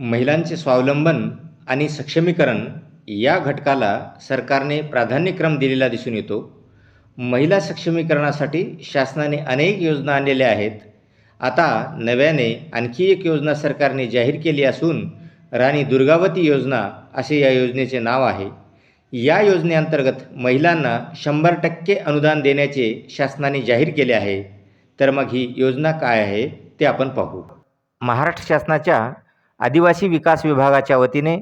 महिलांचे स्वावलंबन आणि सक्षमीकरण या घटकाला सरकारने प्राधान्यक्रम दिलेला दिसून येतो. महिला सक्षमीकरणासाठी शासनाने अनेक योजना आणलेल्या आहेत. आता नव्याने आणखी एक योजना सरकारने जाहीर केली असून राणी दुर्गावती योजना असे या योजनेचे नाव आहे. या योजनेअंतर्गत महिलांना शंभर टक्के अनुदान देण्याचे शासनाने जाहीर केले आहे. तर मग ही योजना काय आहे ते आपण पाहू. महाराष्ट्र शासनाच्या आदिवासी विकास विभागाच्या वतीने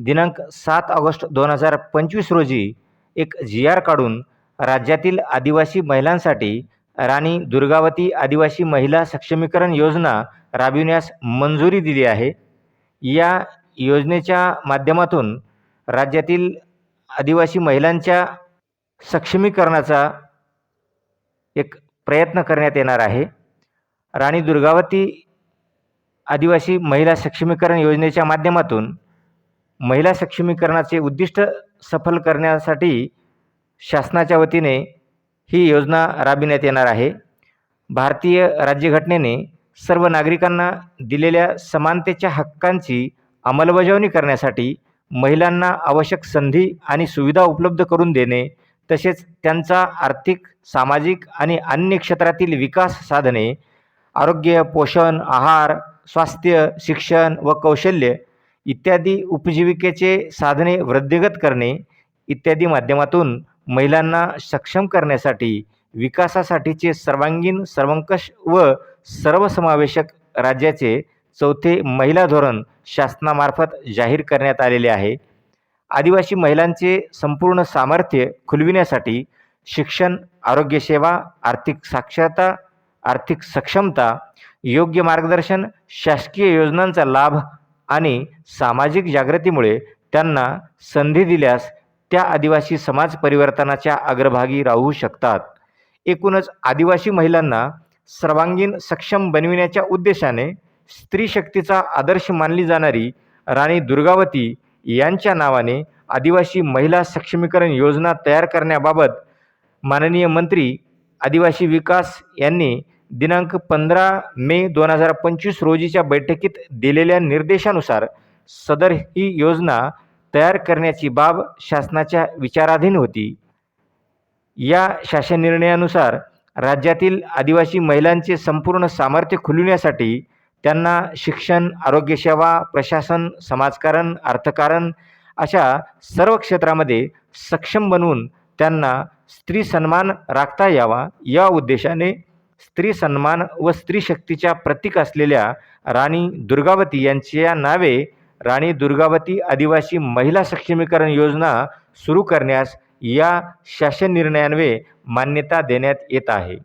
दिनांक सात ऑगस्ट दोन हजार पंचवीस रोजी एक जी आर काढून राज्यातील आदिवासी महिलांसाठी राणी दुर्गावती आदिवासी महिला सक्षमीकरण योजना राबविण्यास मंजुरी दिली आहे. या योजनेच्या माध्यमातून राज्यातील आदिवासी महिलांच्या सक्षमीकरणाचा एक प्रयत्न करण्यात येणार आहे. राणी दुर्गावती आदिवासी महिला सक्षमीकरण योजनेच्या माध्यमातून महिला सक्षमीकरणाचे उद्दिष्ट सफल करण्यासाठी शासनाच्या वतीने ही योजना राबविण्यात येणार आहे. भारतीय राज्यघटनेने सर्व नागरिकांना दिलेल्या समानतेच्या हक्कांची अंमलबजावणी करण्यासाठी महिलांना आवश्यक संधी आणि सुविधा उपलब्ध करून देणे तसेच त्यांचा आर्थिक सामाजिक आणि अन्य क्षेत्रातील विकास साधने आरोग्य पोषण आहार स्वास्थ्य शिक्षण व कौशल्य इत्यादी उपजीविकेचे साधने वृद्धिगत करणे इत्यादी माध्यमातून महिलांना सक्षम करण्यासाठी विकासासाठीचे सर्वांगीण सर्वंकष व सर्वसमावेशक राज्याचे चौथे महिला धोरण शासनामार्फत जाहीर करण्यात आलेले आहे. आदिवासी महिलांचे संपूर्ण सामर्थ्य खुलविण्यासाठी शिक्षण आरोग्यसेवा आर्थिक साक्षरता आर्थिक सक्षमता योग्य मार्गदर्शन शासकीय योजनांचा लाभ आणि सामाजिक जागृतीमुळे त्यांना संधी दिल्यास त्या आदिवासी समाज परिवर्तनाच्या अग्रभागी राहू शकतात. एकूणच आदिवासी महिलांना सर्वांगीण सक्षम बनविण्याच्या उद्देशाने स्त्री शक्तीचा आदर्श मानली जाणारी राणी दुर्गावती यांच्या नावाने आदिवासी महिला सक्षमीकरण योजना तयार करण्याबाबत माननीय मंत्री आदिवासी विकास यांनी दिनांक पंधरा मे दोन हजार पंचवीस रोजीच्या बैठकीत दिलेल्या निर्देशानुसार सदर ही योजना तयार करण्याची बाब शासनाच्या विचाराधीन होती. या शासन निर्णयानुसार राज्यातील आदिवासी महिलांचे संपूर्ण सामर्थ्य खुलविण्यासाठी त्यांना शिक्षण आरोग्यसेवा प्रशासन समाजकारण अर्थकारण अशा सर्व क्षेत्रामध्ये सक्षम बनवून त्यांना स्त्री सन्मान राखता यावा या उद्देशाने स्त्री सन्मान व स्त्री शक्तीच्या प्रतीक असलेल्या राणी दुर्गावती यांच्या नावे राणी दुर्गावती आदिवासी महिला सक्षमीकरण योजना सुरू करण्यास या शासन निर्णयान्वये मान्यता देण्यात येत आहे.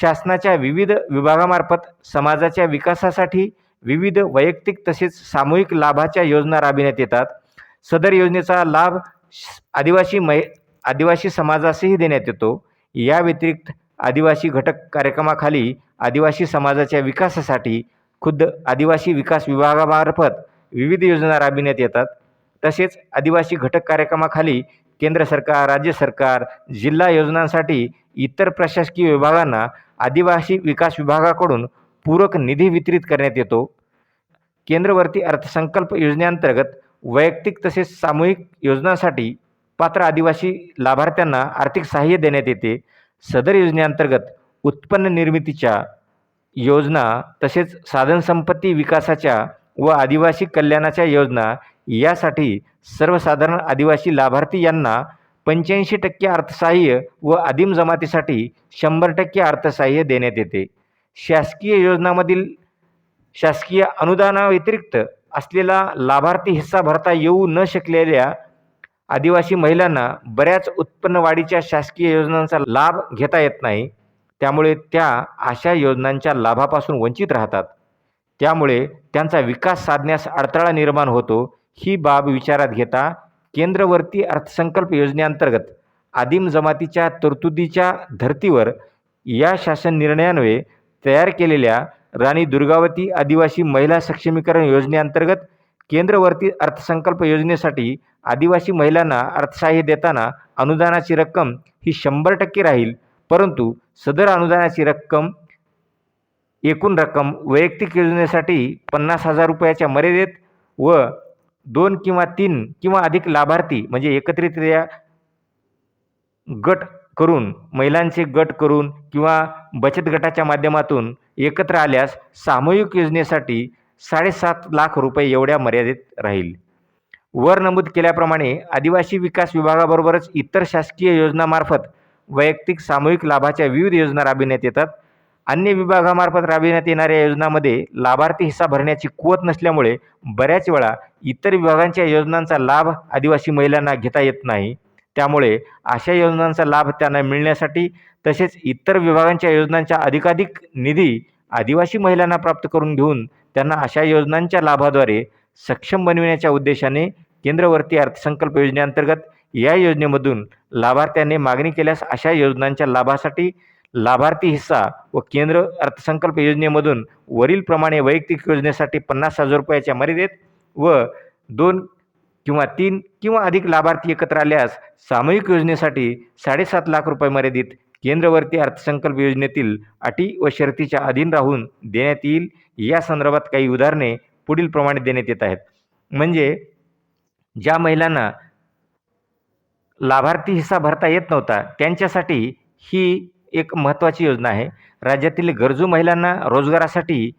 शासनाच्या विविध विभागामार्फत समाजाच्या विकासासाठी विविध वैयक्तिक तसेच सामूहिक लाभाच्या योजना राबविण्यात येतात. सदर योजनेचा लाभ श- आदिवासी मै आदिवासी समाजासही देण्यात येतो. या व्यतिरिक्त आदिवासी घटक कार्यक्रमाखाली आदिवासी समाजाच्या विकासासाठी खुद्द आदिवासी विकास विभागामार्फत विविध योजना राबविण्यात येतात. तसेच आदिवासी घटक कार्यक्रमाखाली केंद्र सरकार राज्य सरकार जिल्हा योजनांसाठी इतर प्रशासकीय विभागांना आदिवासी विकास विभागाकडून पूरक निधी वितरित करण्यात येतो. केंद्रवर्ती अर्थसंकल्प योजनेअंतर्गत वैयक्तिक तसेच सामूहिक योजनांसाठी पात्र आदिवासी लाभार्थ्यांना आर्थिक सहाय्य देण्यात येते. सदर योजनेअंतर्गत उत्पन्न निर्मितीच्या योजना तसेच साधनसंपत्ती विकासाच्या व आदिवासी कल्याणाच्या योजना यासाठी सर्वसाधारण आदिवासी लाभार्थी यांना पंच्याऐंशी टक्के अर्थसहाय्य व आदिम जमातीसाठी शंभर टक्के अर्थसहाय्य देण्यात येते. शासकीय योजनामधील शासकीय अनुदानाव्यतिरिक्त असलेला लाभार्थी हिस्सा भरता येऊ न शकलेल्या आदिवासी महिलांना बऱ्याच उत्पन्न वाढीच्या शासकीय योजनांचा लाभ घेता येत नाही. त्यामुळे त्या अशा योजनांच्या लाभापासून वंचित राहतात. त्यामुळे त्यांचा विकास साधण्यास अडथळा निर्माण होतो. ही बाब विचारात घेता केंद्रवर्ती अर्थसंकल्प योजनेअंतर्गत आदिम जमातीच्या तरतुदीच्या धर्तीवर या शासन निर्णयान्वये तयार केलेल्या राणी दुर्गावती आदिवासी महिला सक्षमीकरण योजनेअंतर्गत केंद्रवर्ती अर्थसंकल्प योजनेसाठी आदिवासी महिलांना अर्थसहाय्य देताना अनुदानाची रक्कम ही शंभर टक्के राहील परंतु सदर अनुदानाची रक्कम एकूण रक्कम वैयक्तिक योजनेसाठी पन्नास हजार रुपयाच्या मर्यादेत व दोन किंवा तीन किंवा अधिक लाभार्थी म्हणजे एकत्रितरित्या गट करून महिलांचे गट करून किंवा बचत गटाच्या माध्यमातून एकत्र आल्यास सामूहिक योजनेसाठी साडेसात लाख रुपये एवढ्या मर्यादित राहील. वर नमूद केल्याप्रमाणे आदिवासी विकास विभागाबरोबरच इतर शासकीय योजनामार्फत वैयक्तिक सामूहिक लाभाच्या विविध योजना राबविण्यात येतात. अन्य विभागामार्फत राबविण्यात येणाऱ्या योजनांमध्ये लाभार्थी हिस्सा भरण्याची कुवत नसल्यामुळे बऱ्याच वेळा इतर विभागांच्या योजनांचा लाभ आदिवासी महिलांना घेता येत नाही. त्यामुळे अशा योजनांचा लाभ त्यांना मिळण्यासाठी तसेच इतर विभागांच्या योजनांच्या अधिकाधिक निधी आदिवासी महिलांना प्राप्त करून घेऊन त्यांना अशा योजनांच्या लाभाद्वारे सक्षम बनविण्याच्या उद्देशाने केंद्रवर्ती अर्थसंकल्प योजनेअंतर्गत या योजनेमधून लाभार्थ्यांनी मागणी केल्यास अशा योजनांच्या लाभासाठी लाभार्थी हिस्सा व केंद्र अर्थसंकल्प योजनेमधून वरीलप्रमाणे वैयक्तिक योजनेसाठी पन्नास हजार रुपयाच्या मर्यादेत व दोन किंवा तीन किंवा अधिक लाभार्थी एकत्र आल्यास सामूहिक योजनेसाठी साडेसात लाख रुपये मर्यादित केंद्रवर्ती अर्थसंकल्प योजनेतील अटी व शर्तीच्या अधीन राहून देण्यात येईल. या संदर्भात काही उदाहरणे पुढील प्रमाणे देण्यात येत आहेत. म्हणजे ज्या महिलांना लाभार्थी हिस्सा भरता येत नव्हता त्यांच्यासाठी ही एक महत्त्वाची योजना आहे. राज्यातील गरजू महिलांना रोजगारासाठी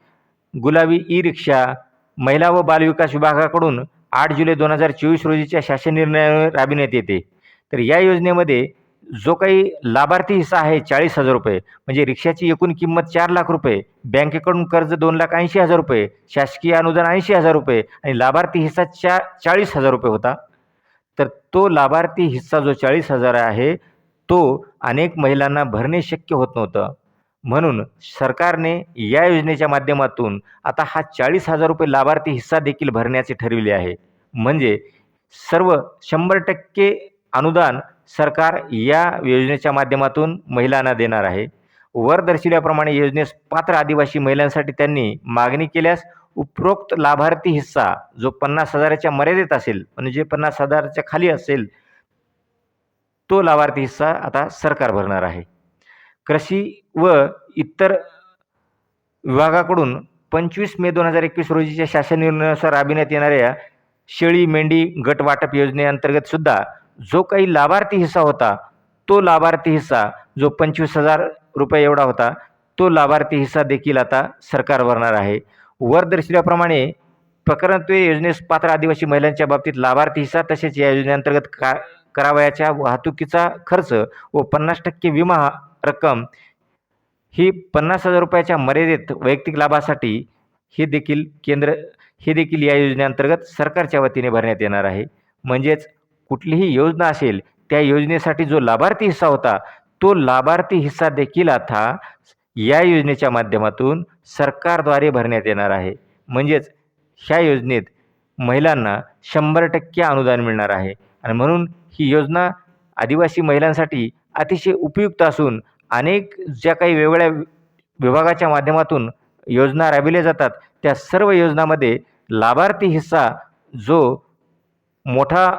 गुलाबी ई रिक्षा महिला व बालविकास विभागाकडून आठ जुलै दोन हजार चोवीस रोजीच्या शासन निर्णयावर राबविण्यात येते. तर या योजनेमध्ये जो काही लाभार्थी हिस्सा आहे चाळीस हजार रुपये म्हणजे रिक्षाची एकूण किंमत चार लाख रुपये बँकेकडून कर्ज दोन लाख ऐंशी हजार रुपये शासकीय अनुदान ऐंशी हजार रुपये आणि लाभार्थी हिस्सा चा चाळीस हजार रुपये होता. तर तो लाभार्थी हिस्सा जो चाळीस हजार आहे तो अनेक महिलांना भरणे शक्य होत नव्हतं. म्हणून सरकारने या योजनेच्या माध्यमातून आता हा चाळीस हजार रुपये लाभार्थी हिस्सा देखील भरण्याचे ठरविले आहे. म्हणजे सर्व शंभर टक्के अनुदान सरकार या योजनेच्या माध्यमातून महिलांना देणार आहे. वर दर्शविल्याप्रमाणे योजनेस पात्र आदिवासी महिलांसाठी त्यांनी मागणी केल्यास उपरोक्त लाभार्थी हिस्सा जो पन्नास हजाराच्या मर्यादेत असेल म्हणजे पन्नास हजाराच्या खाली असेल तो लाभार्थी हिस्सा आता सरकार भरणार आहे. कृषी व इतर विभागाकडून पंचवीस मे दोन हजार एकवीस रोजीच्या शासन निर्णयानुसार राबविण्यात येणाऱ्या शेळी मेंढी गट वाटप योजनेअंतर्गत सुद्धा जो काही लाभार्थी हिस्सा होता तो लाभार्थी हिस्सा जो पंचवीस हजार रुपये एवढा होता तो लाभार्थी हिस्सा देखील आता सरकार भरणार आहे. वर दर्शविल्याप्रमाणे प्रकरणत्वे योजनेस पात्र आदिवासी महिलांच्या बाबतीत लाभार्थी हिस्सा तसेच या योजनेअंतर्गत का करावयाच्या वाहतुकीचा खर्च व पन्नास टक्के विमा रक्कम ही पन्नास हजार रुपयाच्या मर्यादेत वैयक्तिक लाभासाठी हे देखील केंद्र हे देखील या योजनेअंतर्गत सरकारच्या वतीने भरण्यात येणार आहे. म्हणजेच कुठलीही योजना असेल त्या योजनेसाठी जो लाभार्थी हिस्सा होता तो लाभार्थी हिस्सा देखील आता या योजनेच्या माध्यमातून सरकारद्वारे भरण्यात येणार आहे. म्हणजेच ह्या योजनेत महिलांना शंभर टक्के अनुदान मिळणार आहे. आणि म्हणून ही योजना आदिवासी महिलांसाठी अतिशय उपयुक्त असून अनेक ज्या काही वेगवेगळ्या विभागाच्या माध्यमातून योजना राबविल्या जातात त्या सर्व योजनामध्ये लाभार्थी हिस्सा जो मोठा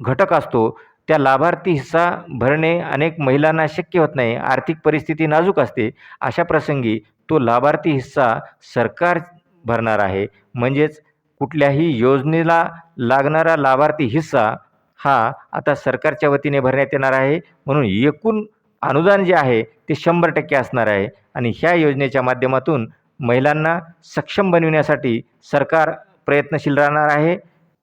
घटक असतो त्या लाभार्थी हिस्सा भरणे अनेक महिलांना शक्य होत नाही आर्थिक परिस्थिती नाजूक असते अशा प्रसंगी तो लाभार्थी हिस्सा सरकार भरणार आहे. म्हणजेच कुठल्याही योजनेला लागणारा लाभार्थी हिस्सा हा आता सरकारच्या वतीने भरण्यात येणार आहे. म्हणून एकूण अनुदान जे आहे ते शंभर टक्के असणार आहे. आणि ह्या योजनेच्या माध्यमातून महिलांना सक्षम बनविण्यासाठी सरकार प्रयत्नशील राहणार आहे.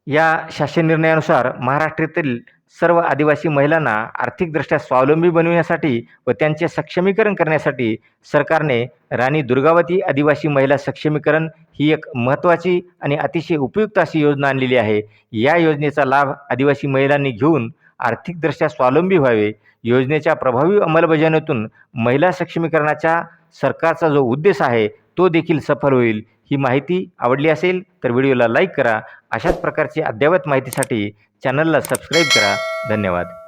या शासन निर्णयानुसार महाराष्ट्रातील सर्व आदिवासी महिलांना आर्थिकदृष्ट्या स्वावलंबी बनविण्यासाठी व त्यांचे सक्षमीकरण करण्यासाठी सरकारने राणी दुर्गावती आदिवासी महिला सक्षमीकरण ही एक महत्त्वाची आणि अतिशय उपयुक्त अशी योजना आणलेली आहे. या योजनेचा लाभ आदिवासी महिलांनी घेऊन आर्थिकदृष्ट्या स्वावलंबी व्हावे. योजनेच्या प्रभावी अंमलबजावणीतून महिला सक्षमीकरणाच्या सरकारचा जो उद्देश आहे तो देखील सफल होईल. ही माहिती आवडली असेल तर व्हिडिओला लाईक करा. अशाच प्रकारची अद्ययावत माहितीसाठी चॅनलला सबस्क्राईब करा. धन्यवाद.